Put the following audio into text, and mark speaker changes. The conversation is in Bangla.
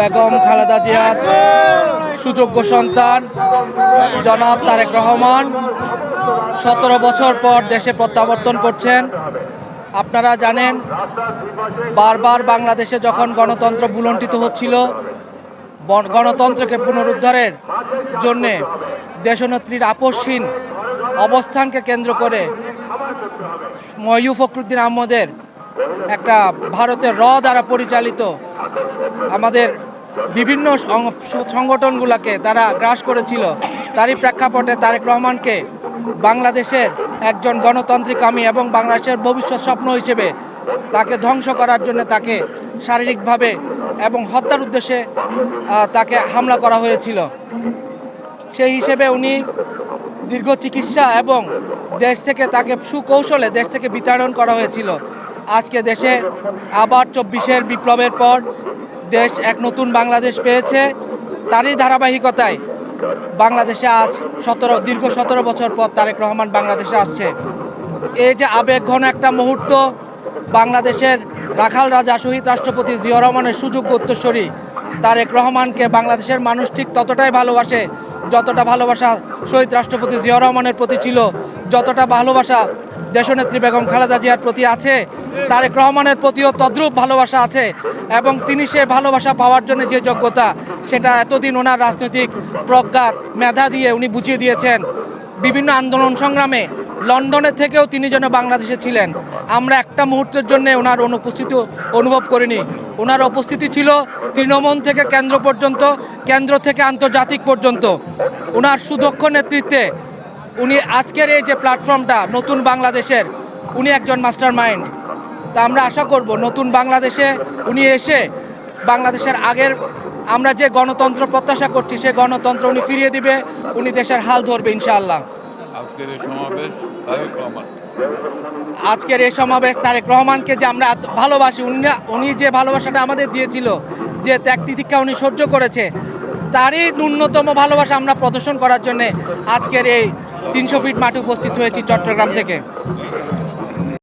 Speaker 1: বেগম খালেদা জিয়ার সুযোগ্য সন্তান জনাব তারেক রহমান। সতেরো বছর পর দেশে প্রত্যাবর্তন করছেন। আপনারা জানেন, বারবার বাংলাদেশে যখন গণতন্ত্র বুলন্টিত হচ্ছিল গণতন্ত্রকে পুনরুদ্ধারের জন্যে দেশনেত্রীর আপসহীন অবস্থানকে কেন্দ্র করে ময়ূফ ফখরুদ্দিন আহমদের একটা ভারতের র দ্বারা পরিচালিত আমাদের বিভিন্ন সংগঠনগুলোকে তারা গ্রাস করেছিল। তারই প্রেক্ষাপটে তারেক রহমানকে বাংলাদেশের একজন গণতান্ত্রিক আমি এবং বাংলাদেশের ভবিষ্যৎ স্বপ্ন হিসেবে তাকে ধ্বংস করার জন্য তাকে শারীরিকভাবে এবং হত্যার উদ্দেশ্যে তাকে হামলা করা হয়েছিল। সেই হিসেবে উনি দীর্ঘ চিকিৎসা এবং দেশ থেকে তাকে সুকৌশলে দেশ থেকে বিতাড়ন করা হয়েছিল। আজকে দেশে আবার চব্বিশের বিপ্লবের পর দেশ এক নতুন বাংলাদেশ পেয়েছে তারই ধারাবাহিকতায়। বাংলাদেশে আজ সতেরো, দীর্ঘ সতেরো বছর পর তারেক রহমান বাংলাদেশে আসছে। এই যে আবেগঘন একটা মুহূর্ত, বাংলাদেশের রাখাল রাজা, শহীদ রাষ্ট্রপতি জিয়া রহমানের সুযোগ্য উত্তরসূরি তারেক রহমানকে বাংলাদেশের মানুষ ঠিক ততটাই ভালোবাসে, যতটা ভালোবাসা শহীদ রাষ্ট্রপতি জিয়া রহমানের প্রতি ছিল, যতটা ভালোবাসা দেশনেত্রী বেগম খালেদা জিয়ার প্রতি আছে, তারেক রহমানের প্রতিও তদ্রূপ ভালোবাসা আছে, এবং তিনি সে ভালোবাসা পাওয়ার জন্য যে যোগ্যতা, সেটা এতদিন ওনার রাজনৈতিক প্রজ্ঞা মেধা দিয়ে উনি বুঝিয়ে দিয়েছেন। বিভিন্ন আন্দোলন সংগ্রামে লন্ডনের থেকেও তিনি যেন বাংলাদেশে ছিলেন। আমরা একটা মুহূর্তের জন্য ওনার অনুপস্থিতি অনুভব করিনি। ওনার উপস্থিতি ছিল তৃণমূল থেকে কেন্দ্র পর্যন্ত, কেন্দ্র থেকে আন্তর্জাতিক পর্যন্ত। ওনার সুদক্ষ নেতৃত্বে উনি আজকের এই যে প্ল্যাটফর্মটা নতুন বাংলাদেশের উনি একজন মাস্টার মাইন্ড তা আমরা আশা করব নতুন বাংলাদেশে উনি এসে বাংলাদেশের আগের আমরা যে গণতন্ত্র প্রত্যাশা করছি সে গণতন্ত্র উনি ফিরিয়ে দিবে উনি দেশের হাল ধরবে ইনশাআল্লাহ।
Speaker 2: আজকের এই সমাবেশ তারেক রহমান।
Speaker 1: আজকের এই সমাবেশ তারেক রহমানকে যে আমরা ভালোবাসি উনি উনি যে ভালোবাসাটা আমাদের দিয়েছিল যে ত্যাগ তিতিক্ষা উনি সহ্য করেছে তারই ন্যূনতম ভালোবাসা আমরা প্রদর্শন করার জন্যে আজকের এই তিনশো ফিট মাঠে উপস্থিত হয়েছি চট্টগ্রাম থেকে।